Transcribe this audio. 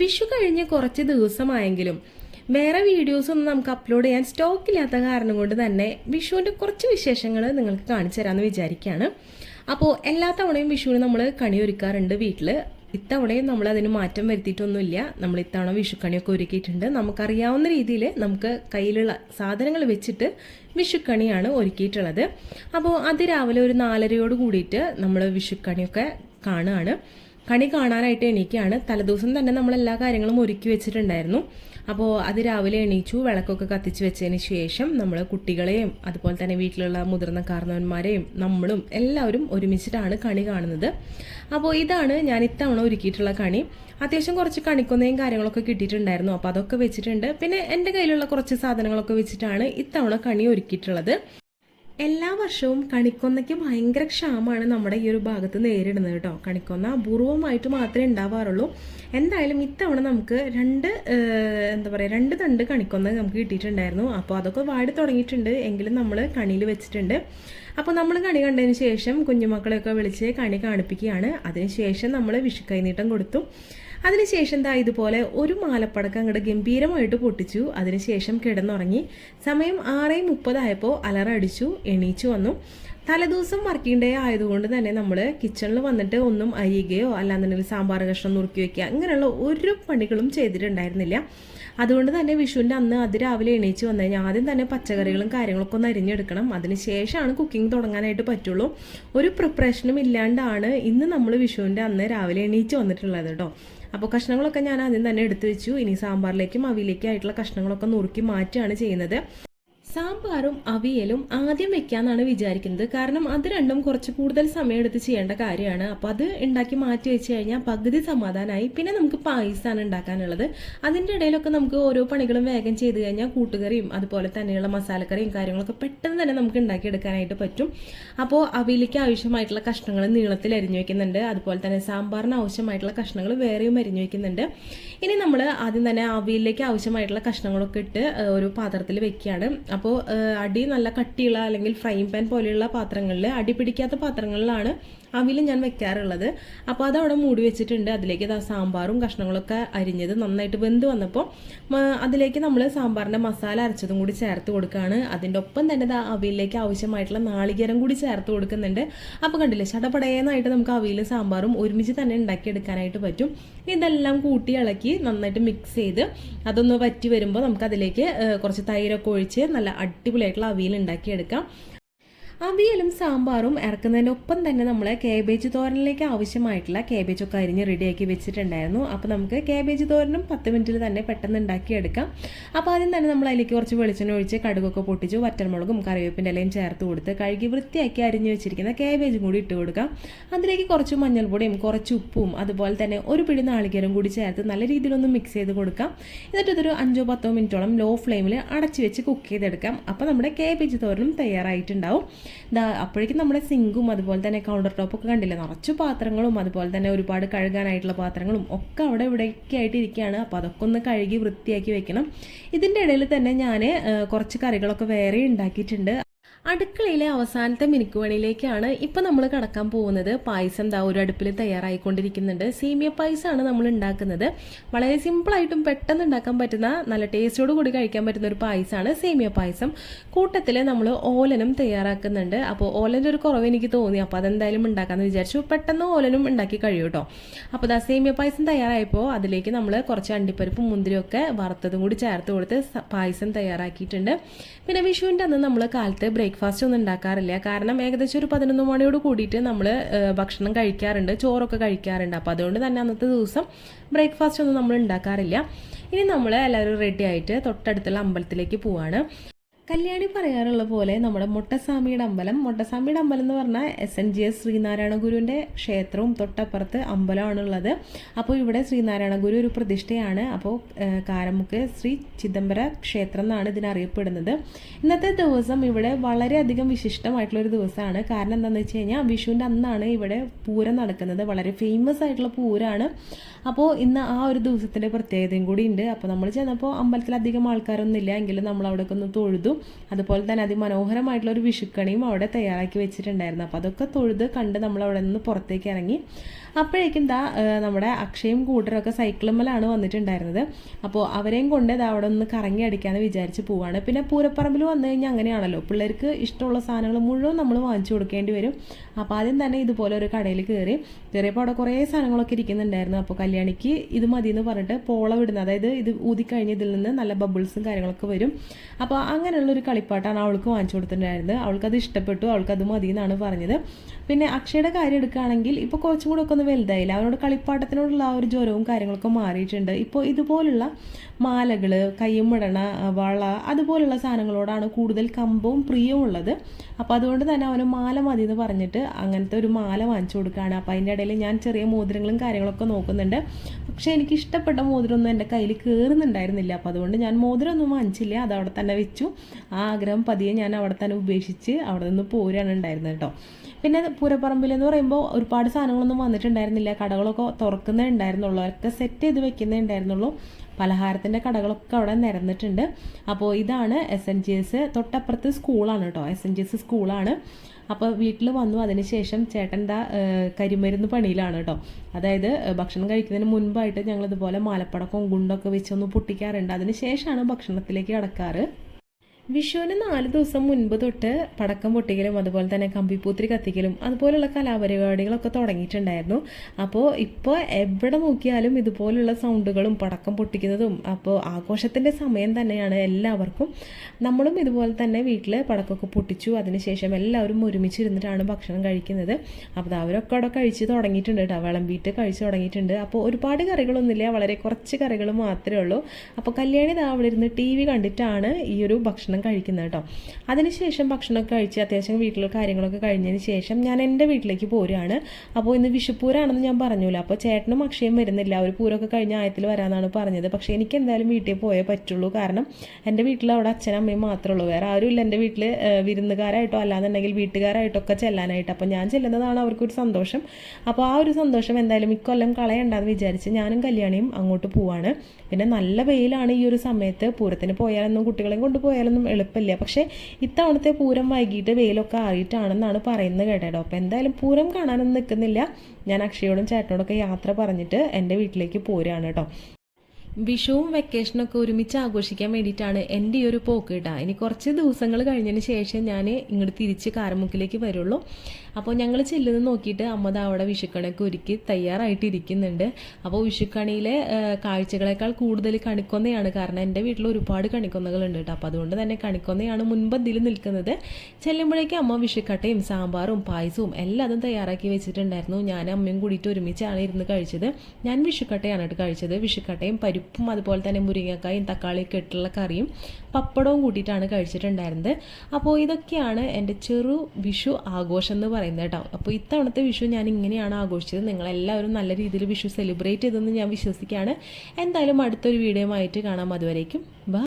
വിഷു കഴിഞ്ഞ് കുറച്ച് ദിവസമായെങ്കിലും വേറെ വീഡിയോസ് ഒന്നും നമുക്ക് അപ്ലോഡ് ചെയ്യാൻ സ്റ്റോക്ക് ഇല്ലാത്ത കാരണം കൊണ്ട് തന്നെ വിഷുവിന്റെ കുറച്ച് വിശേഷങ്ങൾ നിങ്ങൾക്ക് കാണിച്ചു തരാമെന്ന് വിചാരിക്കുകയാണ്. അപ്പോൾ എല്ലാ തവണയും വിഷുവിന് നമ്മൾ കണി ഒരുക്കാറുണ്ട് വീട്ടിൽ ഇത്തവണയും നമ്മൾ അതിന് മാറ്റം വരുത്തിയിട്ടൊന്നുമില്ല. നമ്മൾ ഇത്തവണ വിഷുക്കണിയൊക്കെ ഒരുക്കിയിട്ടുണ്ട്. നമുക്കറിയാവുന്ന രീതിയിൽ നമുക്ക് കയ്യിലുള്ള സാധനങ്ങൾ വെച്ചിട്ട് വിഷുക്കണിയാണ് ഒരുക്കിയിട്ടുള്ളത്. അപ്പോൾ അതിരാവിലെ ഒരു നാലരയോട് കൂടിയിട്ട് നമ്മൾ വിഷുക്കണിയൊക്കെ കാണുകയാണ്. കണി കാണാനായിട്ട് എണീക്കുകയാണ് തലേദിവസം തന്നെ നമ്മൾ എല്ലാ കാര്യങ്ങളും ഒരുക്കി വെച്ചിട്ടുണ്ടായിരുന്നു. അപ്പോൾ അത് രാവിലെ എണീച്ചു വിളക്കൊക്കെ കത്തിച്ച് വെച്ചതിന് ശേഷം നമ്മൾ കുട്ടികളെയും അതുപോലെ തന്നെ വീട്ടിലുള്ള മുതിർന്ന കാരണവന്മാരെയും നമ്മളും എല്ലാവരും ഒരുമിച്ചിട്ടാണ് കണി കാണുന്നത്. അപ്പോൾ ഇതാണ് ഞാൻ ഇത്തവണ ഒരുക്കിയിട്ടുള്ള കണി. അത്യാവശ്യം കുറച്ച് കണിക്കൊന്നയും കാര്യങ്ങളൊക്കെ കിട്ടിയിട്ടുണ്ടായിരുന്നു. അപ്പോൾ അതൊക്കെ വെച്ചിട്ടുണ്ട്. പിന്നെ എന്റെ കയ്യിലുള്ള കുറച്ച് സാധനങ്ങളൊക്കെ വെച്ചിട്ടാണ് ഇത്തവണ കണി ഒരുക്കിയിട്ടുള്ളത്. എല്ലാ വർഷവും കണിക്കൊന്നയ്ക്ക് ഭയങ്കര ക്ഷാമമാണ് നമ്മുടെ ഈ ഒരു ഭാഗത്ത് നേരിടുന്നത് കേട്ടോ. കണിക്കൊന്ന അപൂർവമായിട്ട് മാത്രമേ ഉണ്ടാവാറുള്ളൂ. എന്തായാലും ഇത്തവണ നമുക്ക് രണ്ട് എന്താ പറയുക രണ്ട് തണ്ട് കണിക്കൊന്ന നമുക്ക് കിട്ടിയിട്ടുണ്ടായിരുന്നു. അപ്പോൾ അതൊക്കെ വാടി തുടങ്ങിയിട്ടുണ്ട്. എങ്കിലും നമ്മൾ കണിയിൽ വെച്ചിട്ടുണ്ട്. അപ്പോൾ നമ്മൾ കണി കണ്ടതിന് ശേഷം കുഞ്ഞുമക്കളെയൊക്കെ വിളിച്ച് കണി കാണിപ്പിക്കുകയാണ്. അതിനുശേഷം നമ്മൾ വിഷു കൈനീട്ടം കൊടുത്തു. അതിനുശേഷം ദാ ഇതുപോലെ ഒരു മാലപ്പടക്കം അങ്ങോട്ട് ഗംഭീരമായിട്ട് പൊട്ടിച്ചു. അതിനുശേഷം കിടന്നുറങ്ങി. സമയം ആറ് മുപ്പതായപ്പോൾ അലറടിച്ചു എണീച്ചു വന്നു. തലേദിവസം വർക്കിംഗ് ഡേ ആയതുകൊണ്ട് തന്നെ നമ്മൾ കിച്ചണിൽ വന്നിട്ട് ഒന്നും അരിയുകയോ അല്ലാന്നുണ്ടെങ്കിൽ സാമ്പാർ കഷ്ണം നുറുക്കി വയ്ക്കുക അങ്ങനെയുള്ള ഒരു പണികളും ചെയ്തിട്ടുണ്ടായിരുന്നില്ല. അതുകൊണ്ട് തന്നെ വിഷുവിന്റെ അന്ന് അതിരാവിലെ എണീച്ച് വന്നു കഴിഞ്ഞാൽ ആദ്യം തന്നെ പച്ചക്കറികളും കാര്യങ്ങളൊക്കെ ഒന്ന് അരിഞ്ഞെടുക്കണം. അതിന് ശേഷമാണ് കുക്കിംഗ് തുടങ്ങാനായിട്ട് പറ്റുള്ളൂ. ഒരു പ്രിപ്പറേഷനും ഇല്ലാണ്ടാണ് ഇന്ന് നമ്മൾ വിഷുവിന്റെ അന്ന് രാവിലെ എണീച്ച് വന്നിട്ടുള്ളത് കേട്ടോ അപ്പോൾ കഷ്ണങ്ങളൊക്കെ ഞാൻ ആദ്യം തന്നെ എടുത്തു വെച്ചു. ഇനി സാമ്പാറിലേക്കും അവിയിലേക്കും ആയിട്ടുള്ള കഷ്ണങ്ങളൊക്കെ നുറുക്കി മാറ്റുകയാണ് ചെയ്യുന്നത്. സാമ്പാറും അവിയലും ആദ്യം വെക്കാന്നാണ് വിചാരിക്കുന്നത്. കാരണം അത് രണ്ടും കുറച്ച് കൂടുതൽ സമയം എടുത്ത് ചെയ്യേണ്ട കാര്യമാണ്. അപ്പോൾ അത് ഉണ്ടാക്കി മാറ്റി വെച്ച് കഴിഞ്ഞാൽ പകുതി സമാധാനമായി പിന്നെ നമുക്ക് പായസമാണ് ഉണ്ടാക്കാനുള്ളത്. അതിന്റെ ഇടയിലൊക്കെ നമുക്ക് ഓരോ പണികളും വേഗം ചെയ്ത് കഴിഞ്ഞാൽ കൂട്ടുകറിയും അതുപോലെ തന്നെയുള്ള മസാലക്കറിയും കാര്യങ്ങളൊക്കെ പെട്ടെന്ന് തന്നെ നമുക്ക് ഉണ്ടാക്കിയെടുക്കാനായിട്ട് പറ്റും. അപ്പോൾ അവിയിലേക്ക് ആവശ്യമായിട്ടുള്ള കഷ്ണങ്ങൾ നീളത്തിൽ അരിഞ്ഞു വെക്കുന്നുണ്ട്. അതുപോലെ തന്നെ സാമ്പാറിന് ആവശ്യമായിട്ടുള്ള കഷ്ണങ്ങൾ വേറെയും അരിഞ്ഞു വെക്കുന്നുണ്ട്. ഇനി നമ്മൾ ആദ്യം തന്നെ അവിയിലേക്ക് ആവശ്യമായിട്ടുള്ള കഷ്ണങ്ങളൊക്കെ ഇട്ട് ഒരു പാത്രത്തിൽ വെക്കുകയാണ് അപ്പോൾ അടി നല്ല കട്ടിയുള്ള അല്ലെങ്കിൽ ഫ്രൈ പാൻ പോലെയുള്ള പാത്രങ്ങളിൽ അടി പിടിക്കാത്ത പാത്രങ്ങളിലാണ് അവിൽ ഞാൻ വെക്കാറുള്ളത്. അപ്പോൾ അതവിടെ മൂടി വെച്ചിട്ടുണ്ട്. അതിലേക്ക് സാമ്പാറും കഷ്ണങ്ങളൊക്കെ അരിഞ്ഞത് നന്നായിട്ട് വെന്ത് വന്നപ്പോൾ അതിലേക്ക് നമ്മൾ സാമ്പാറിന്റെ മസാല അരച്ചതും കൂടി ചേർത്ത് കൊടുക്കുകയാണ് അതിന്റെ ഒപ്പം തന്നെ ദാ അവിയിലേക്ക് ആവശ്യമായിട്ടുള്ള നാളികേരം കൂടി ചേർത്ത് കൊടുക്കുന്നുണ്ട്. അപ്പോൾ കണ്ടില്ലേ ചടപടയെന്നായിട്ട് നമുക്ക് അവിയലും സാമ്പാറും ഒരുമിച്ച് തന്നെ ഉണ്ടാക്കിയെടുക്കാനായിട്ട് പറ്റും. ഇതെല്ലാം കൂട്ടി ഇളക്കി നന്നായിട്ട് മിക്സ് ചെയ്ത് അതൊന്ന് വറ്റി വരുമ്പോൾ നമുക്ക് അതിലേക്ക് കുറച്ച് തൈരൊക്കെ ഒഴിച്ച് നല്ല അടിപൊളിയായിട്ടുള്ള അവിയൽ ഉണ്ടാക്കിയെടുക്കാം. അവിയലും സാമ്പാറും ഇറക്കുന്നതിനൊപ്പം തന്നെ നമ്മൾ കേബേജ് തോരനിലേക്ക് ആവശ്യമായിട്ടുള്ള കേബേജൊക്കെ അരിഞ്ഞ് റെഡിയാക്കി വെച്ചിട്ടുണ്ടായിരുന്നു. അപ്പോൾ നമുക്ക് കേബേജ് തോരനും പത്ത് മിനിറ്റിൽ തന്നെ പെട്ടെന്ന് ഉണ്ടാക്കിയെടുക്കാം. അപ്പോൾ ആദ്യം തന്നെ നമ്മൾ അതിലേക്ക് കുറച്ച് വെളിച്ചെണ്ണ ഒഴിച്ച് കടുകൊക്കെ പൊട്ടിച്ചു വറ്റൽമുളകും കറിവേപ്പിന്റെ ഇലയും ചേർത്ത് കൊടുത്ത് കഴുകി വൃത്തിയാക്കി അരിഞ്ഞ് വെച്ചിരിക്കുന്ന കേബേജും കൂടി ഇട്ട് കൊടുക്കാം. അതിലേക്ക് കുറച്ച് മഞ്ഞൾപ്പൊടിയും കുറച്ച് ഉപ്പും അതുപോലെ തന്നെ ഒരു പിടി നാളികേരം കൂടി ചേർത്ത് നല്ല രീതിയിലൊന്ന് മിക്സ് ചെയ്ത് കൊടുക്കാം. എന്നിട്ട് ഇതൊരു അഞ്ചോ പത്തോ മിനിറ്റോളം ലോ ഫ്ലെയിമിൽ അടച്ച് വെച്ച് കുക്ക് ചെയ്തെടുക്കാം. അപ്പോൾ നമ്മുടെ കേബേജ് തോരനും തയ്യാറായിട്ടുണ്ടാവും. ദാ അപ്പോഴേക്കും നമ്മുടെ സിങ്കും അതുപോലെ തന്നെ കൗണ്ടർ ടോപ്പൊക്കെ കണ്ടില്ല? നിറച്ചു പാത്രങ്ങളും അതുപോലെ തന്നെ ഒരുപാട് കഴുകാനായിട്ടുള്ള പാത്രങ്ങളും ഒക്കെ അവിടെ ഇവിടെയൊക്കെ ആയിട്ട് ഇരിക്കുകയാണ് അപ്പോൾ അതൊക്കെ ഒന്ന് കഴുകി വൃത്തിയാക്കി വെക്കണം. ഇതിന്റെ ഇടയിൽ തന്നെ ഞാൻ കുറച്ച് കറികളൊക്കെ വേറെ ഉണ്ടാക്കിയിട്ടുണ്ട്. അടുക്കളയിലെ അവസാനത്തെ മിനുക്കുവണിയിലേക്കാണ് ഇപ്പം നമ്മൾ കടക്കാൻ പോകുന്നത്. പായസം ദാ ഒരു അടുപ്പിൽ തയ്യാറായിക്കൊണ്ടിരിക്കുന്നുണ്ട്. സേമിയ പായസമാണ് നമ്മൾ ഉണ്ടാക്കുന്നത്. വളരെ സിമ്പിളായിട്ടും പെട്ടെന്ന് ഉണ്ടാക്കാൻ പറ്റുന്ന നല്ല ടേസ്റ്റോട് കൂടി കഴിക്കാൻ പറ്റുന്ന ഒരു പായസമാണ് സേമിയ പായസം. കൂട്ടത്തിൽ നമ്മൾ ഓലനും തയ്യാറാക്കുന്നുണ്ട്. അപ്പോൾ ഓലന്റെ ഒരു കുറവ് എനിക്ക് തോന്നി. അപ്പോൾ അതെന്തായാലും ഉണ്ടാക്കാമെന്ന് വിചാരിച്ചു. പെട്ടെന്ന് ഓലനും ഉണ്ടാക്കി കഴിയും കേട്ടോ അപ്പോൾ ദാ സേമിയ പായസം തയ്യാറായപ്പോൾ അതിലേക്ക് നമ്മൾ കുറച്ച് അണ്ടിപ്പരിപ്പും മുന്തിരിയൊക്കെ വറുത്തതും കൂടി ചേർത്ത് കൊടുത്ത് പായസം തയ്യാറാക്കിയിട്ടുണ്ട്. പിന്നെ വിഷുവിന്റെ അന്ന് നമ്മൾ കാലത്ത് ബ്രേക്ക്ഫാസ്റ്റ് ഒന്നും ഉണ്ടാക്കാറില്ല. കാരണം ഏകദേശം ഒരു പതിനൊന്ന് മണിയോട് കൂടിയിട്ട് നമ്മൾ ഭക്ഷണം കഴിക്കാറുണ്ട്. ചോറൊക്കെ കഴിക്കാറുണ്ട്. അപ്പോൾ അതുകൊണ്ട് തന്നെ അന്നത്തെ ദിവസം ബ്രേക്ക്ഫാസ്റ്റ് ഒന്നും നമ്മൾ ഉണ്ടാക്കാറില്ല. ഇനി നമ്മൾ എല്ലാവരും റെഡി ആയിട്ട് തൊട്ടടുത്തുള്ള അമ്പലത്തിലേക്ക് പോവാണ്. കല്യാണി പറയാറുള്ള പോലെ നമ്മുടെ മുട്ടസ്വാമിയുടെ അമ്പലം. മുട്ടസ്വാമിയുടെ അമ്പലം എന്ന് പറഞ്ഞാൽ S N G S Sreenarayana ഗുരുവിന്റെ ക്ഷേത്രവും തൊട്ടപ്പുറത്ത് അമ്പലമാണുള്ളത്. അപ്പോൾ ഇവിടെ ശ്രീനാരായണ ഗുരു ഒരു പ്രതിഷ്ഠയാണ്. അപ്പോൾ കാരമുക്ക് ശ്രീ ചിദംബര ക്ഷേത്രം എന്നാണ് ഇതിനറിയപ്പെടുന്നത് ഇന്നത്തെ ദിവസം ഇവിടെ വളരെയധികം വിശിഷ്ടമായിട്ടുള്ളൊരു ദിവസമാണ്. കാരണം എന്താണെന്ന് വെച്ച് കഴിഞ്ഞാൽ വിഷുവിന്റെ അന്നാണ് ഇവിടെ പൂരം നടക്കുന്നത്. വളരെ ഫേമസ് ആയിട്ടുള്ള പൂരമാണ്. അപ്പോൾ ഇന്ന് ആ ഒരു ദിവസത്തിന്റെ പ്രത്യേകതയും കൂടി ഉണ്ട്. അപ്പോൾ നമ്മൾ ചെന്നപ്പോൾ അമ്പലത്തിൽ അധികം ആൾക്കാരൊന്നും ഇല്ല എങ്കിലും നമ്മൾ അവിടെയൊക്കെ ഒന്ന് തൊഴുതു. അതുപോലെ തന്നെ അതിമനോഹരമായിട്ടുള്ള ഒരു വിഷുക്കണിയും അവിടെ തയ്യാറാക്കി വെച്ചിട്ടുണ്ടായിരുന്നു. അപ്പോൾ അതൊക്കെ തൊഴുത് കണ്ട് നമ്മൾ അവിടെ നിന്ന് പുറത്തേക്ക് ഇറങ്ങി. അപ്പോഴേക്കും ദാ നമ്മുടെ അക്ഷയും കൂട്ടരൊക്കെ സൈക്കിളുമ്മലാണ് വന്നിട്ടുണ്ടായിരുന്നത്. അപ്പോൾ അവരെയും കൊണ്ട് ദാ അവിടെ ഒന്ന് കറങ്ങി അടിക്കാമെന്ന് വിചാരിച്ച് പോവാണ്. പിന്നെ പൂരപ്പറമ്പിൽ വന്നു കഴിഞ്ഞാൽ അങ്ങനെയാണല്ലോ. പിള്ളേർക്ക് ഇഷ്ടമുള്ള സാധനങ്ങൾ മുഴുവൻ നമ്മൾ വാങ്ങിച്ചു കൊടുക്കേണ്ടി വരും. അപ്പോൾ ആദ്യം തന്നെ ഇതുപോലെ ഒരു കടയിൽ കയറി. കയറിയപ്പോൾ അവിടെ കുറേ സാധനങ്ങളൊക്കെ ഇരിക്കുന്നുണ്ടായിരുന്നു. അപ്പോൾ കല്യാണിക്ക് ഇത് മതി എന്ന് പറഞ്ഞിട്ട് പോള വിടുന്നത്. അതായത് ഇത് ഊതിക്കഴിഞ്ഞ് ഇതിൽ നിന്ന് നല്ല ബബിൾസും കാര്യങ്ങളൊക്കെ വരും. അപ്പോൾ അങ്ങനെയുള്ള ഒരു കളിപ്പാട്ടാണ് അവൾക്ക് വാങ്ങിച്ചു കൊടുത്തിട്ടുണ്ടായിരുന്നത്. അവൾക്കത് ഇഷ്ടപ്പെട്ടു അവൾക്കത് മതി എന്നാണ് പറഞ്ഞത്. പിന്നെ അക്ഷയുടെ കാര്യം എടുക്കുകയാണെങ്കിൽ ഇപ്പോൾ കുറച്ചും കൂടെ ഒക്കെ ഒന്ന് വലുതായില്ല? അവനോട് കളിപ്പാട്ടത്തിനോടുള്ള ആ ഒരു ജ്വരവും കാര്യങ്ങളൊക്കെ മാറിയിട്ടുണ്ട്. ഇപ്പോൾ ഇതുപോലുള്ള മാലകൾ കയ്യുമ്പടണ വള അതുപോലുള്ള സാധനങ്ങളോടാണ് കൂടുതൽ കമ്പവും പ്രിയവും ഉള്ളത്. അപ്പോൾ അതുകൊണ്ട് തന്നെ അവന് മാല മതി എന്ന് പറഞ്ഞിട്ട് അങ്ങനത്തെ ഒരു മാല വാങ്ങിച്ചു കൊടുക്കുകയാണ്. അപ്പോൾ അതിന്റെ ഇടയിൽ ഞാൻ ചെറിയ മോതിരങ്ങളും കാര്യങ്ങളൊക്കെ നോക്കുന്നുണ്ട്. പക്ഷേ എനിക്ക് ഇഷ്ടപ്പെട്ട മോതിരമൊന്നും എന്റെ കയ്യിൽ കയറുന്നുണ്ടായിരുന്നില്ല. അപ്പോൾ അതുകൊണ്ട് ഞാൻ മോതിരമൊന്നും വാങ്ങിച്ചില്ല. അത് അവിടെ തന്നെ വെച്ചു. ആ ആഗ്രഹം പതിയെ ഞാൻ അവിടെ തന്നെ ഉപേക്ഷിച്ച് അവിടെ നിന്ന് പോരാണ് ഉണ്ടായിരുന്നത് കേട്ടോ. പിന്നെ പൂരപ്പറമ്പിൽ എന്ന് പറയുമ്പോൾ ഒരുപാട് സാധനങ്ങളൊന്നും വന്നിട്ടുണ്ടായിരുന്നില്ല. കടകളൊക്കെ തുറക്കുന്നേ ഉണ്ടായിരുന്നുള്ളൂ. ഒക്കെ സെറ്റ് ചെയ്ത് വെക്കുന്നേ ഉണ്ടായിരുന്നുള്ളൂ. പലഹാരത്തിന്റെ കടകളൊക്കെ അവിടെ നിരന്നിട്ടുണ്ട്. അപ്പോൾ ഇതാണ് എസ് എൻ ജി എസ് തൊട്ടപ്പുറത്ത് സ്കൂളാണ് കേട്ടോ. എസ് എൻ ജി എസ് സ്കൂളാണ്. അപ്പോൾ വീട്ടിൽ വന്നു. അതിനുശേഷം ചേട്ടൻ ദാ ഏഹ്, കരിമരുന്ന് പണിയിലാണ് കേട്ടോ. അതായത് ഭക്ഷണം കഴിക്കുന്നതിന് മുൻപായിട്ട് ഞങ്ങളിതുപോലെ മാലപ്പടക്കവും ഗുണ്ടൊക്കെ വെച്ചൊന്ന് പൊട്ടിക്കാറുണ്ട്. അതിന് ശേഷമാണ് ഭക്ഷണത്തിലേക്ക് കടക്കാറ്. വിഷുവിന് നാല് ദിവസം മുൻപ് തൊട്ട് പടക്കം പൊട്ടിക്കലും അതുപോലെ തന്നെ കമ്പിപ്പൂത്തിരി കത്തിക്കലും അതുപോലുള്ള കലാപരിപാടികളൊക്കെ തുടങ്ങിയിട്ടുണ്ടായിരുന്നു. അപ്പോൾ ഇപ്പോൾ എവിടെ നോക്കിയാലും ഇതുപോലുള്ള സൗണ്ടുകളും പടക്കം പൊട്ടിക്കുന്നതും അപ്പോൾ ആഘോഷത്തിന്റെ സമയം തന്നെയാണ് എല്ലാവർക്കും. നമ്മളും ഇതുപോലെ തന്നെ വീട്ടിൽ പടക്കമൊക്കെ പൊട്ടിച്ചു. അതിനുശേഷം എല്ലാവരും ഒരുമിച്ചിരുന്നിട്ടാണ് ഭക്ഷണം കഴിക്കുന്നത്. അപ്പോൾ അവരൊക്കെ അവിടെ കഴിച്ച് തുടങ്ങിയിട്ടുണ്ട് കേട്ടോ. വിളമ്പിയിട്ട് കഴിച്ച് തുടങ്ങിയിട്ടുണ്ട്. അപ്പോൾ ഒരുപാട് കറികളൊന്നുമില്ല. വളരെ കുറച്ച് കറികൾ മാത്രമേ ഉള്ളൂ. അപ്പോൾ കല്യാണി അവിടെ ഇരുന്ന് ടി വി കണ്ടിട്ടാണ് ഈ ഒരു ഭക്ഷണം കഴിക്കുന്നത് കേട്ടോ അതിനുശേഷം ഭക്ഷണമൊക്കെ കഴിച്ച് അത്യാവശ്യം വീട്ടിലെ കാര്യങ്ങളൊക്കെ കഴിഞ്ഞതിന് ശേഷം ഞാൻ എന്റെ വീട്ടിലേക്ക് പോരുകയാണ് അപ്പോൾ ഇന്ന് വിഷുപ്പൂരാണെന്ന് ഞാൻ പറഞ്ഞില്ല? അപ്പോൾ ചേട്ടനും അക്ഷയം വരുന്നില്ല. ഒരു പൂരമൊക്കെ കഴിഞ്ഞ ആയത്തിൽ വരാമെന്നാണ് പറഞ്ഞത്. പക്ഷേ എനിക്ക് എന്തായാലും വീട്ടിൽ പോയേ പറ്റുള്ളൂ. കാരണം എന്റെ വീട്ടിൽ അവിടെ അച്ഛനും അമ്മയും മാത്രമേ ഉള്ളൂ. വേറെ ആരും ഇല്ല എന്റെ വീട്ടിൽ വിരുന്നുകാരായിട്ടോ അല്ലാന്നുണ്ടെങ്കിൽ വീട്ടുകാരായിട്ടൊക്കെ ചെല്ലാനായിട്ട്. അപ്പോൾ ഞാൻ ചെല്ലുന്നതാണ് അവർക്കൊരു സന്തോഷം. അപ്പോൾ ആ ഒരു സന്തോഷം എന്തായാലും ഇക്കൊല്ലം കളയണ്ടെന്ന് വിചാരിച്ച് ഞാനും കല്യാണിയും അങ്ങോട്ട് പോവാണ്. പിന്നെ നല്ല വെയിലാണ് ഈ ഒരു സമയത്ത്. പൂരത്തിന് പോയാലൊന്നും കുട്ടികളെയും കൊണ്ട് പോയാലൊന്നും എളുപ്പമില്ല. പക്ഷേ ഇത്തവണത്തെ പൂരം വൈകിട്ട് വെയിലൊക്കെ ആയിട്ടാണെന്നാണ് പറയുന്നത് കേട്ടോ അപ്പോൾ എന്തായാലും പൂരം കാണാനൊന്നും നിൽക്കുന്നില്ല ഞാൻ അക്ഷയോടും ചേട്ടനോടൊക്കെ യാത്ര പറഞ്ഞിട്ട് എന്റെ വീട്ടിലേക്ക് പോരുകയാണ് കേട്ടോ. വിഷുവും വെക്കേഷനൊക്കെ ഒരുമിച്ച് ആഘോഷിക്കാൻ വേണ്ടിയിട്ടാണ് എന്റെ ഈ ഒരു പോക്ക് കേട്ടോ ഇനി കുറച്ച് ദിവസങ്ങൾ കഴിഞ്ഞതിന് ശേഷം ഞാൻ ഇങ്ങോട്ട് തിരിച്ച് കാരമുക്കിലേക്ക് വരുള്ളൂ. അപ്പോൾ ഞങ്ങൾ ചെല്ലുന്നത് നോക്കിയിട്ട് അമ്മത അവിടെ വിഷുക്കണിയൊക്കെ ഒരുക്കി തയ്യാറായിട്ടിരിക്കുന്നുണ്ട്. അപ്പോൾ വിഷുക്കണിയിലെ കാഴ്ചകളെക്കാൾ കൂടുതൽ കണിക്കൊന്നയാണ്. കാരണം എന്റെ വീട്ടിൽ ഒരുപാട് കണിക്കൊന്നകളുണ്ട് കേട്ടോ അപ്പോൾ അതുകൊണ്ട് തന്നെ കണിക്കൊന്നയാണ് മുൻപന്തിൽ നിൽക്കുന്നത്. ചെല്ലുമ്പോഴേക്കും അമ്മ വിഷുക്കട്ടയും സാമ്പാറും പായസവും എല്ലാതും തയ്യാറാക്കി വെച്ചിട്ടുണ്ടായിരുന്നു. ഞാൻ അമ്മയും കൂടിയിട്ട് ഒരുമിച്ചാണ് ഇരുന്ന് കഴിച്ചത്. ഞാൻ വിഷുക്കട്ടയാണ് കേട്ടോ കഴിച്ചത്. വിഷുക്കട്ടയും പരിപ്പും അതുപോലെ തന്നെ മുരിങ്ങക്കായും തക്കാളിയൊക്കെ ഇട്ടുള്ള കറിയും പപ്പടവും കൂട്ടിയിട്ടാണ് കഴിച്ചിട്ടുണ്ടായിരുന്നത്. അപ്പോൾ ഇതൊക്കെയാണ് എന്റെ ചെറു വിഷു ആഘോഷം എന്ന് പറയുന്നത് കേട്ടോ. അപ്പോൾ ഇത്തവണത്തെ വിഷു ഞാൻ ഇങ്ങനെയാണ് ആഘോഷിച്ചത്. നിങ്ങളെല്ലാവരും നല്ല രീതിയിൽ വിഷു സെലിബ്രേറ്റ് ചെയ്തെന്ന് ഞാൻ വിശ്വസിക്കുകയാണ്. എന്തായാലും അടുത്തൊരു വീഡിയോ ആയിട്ട് കാണാം. അതുവരേക്കും ബൈ.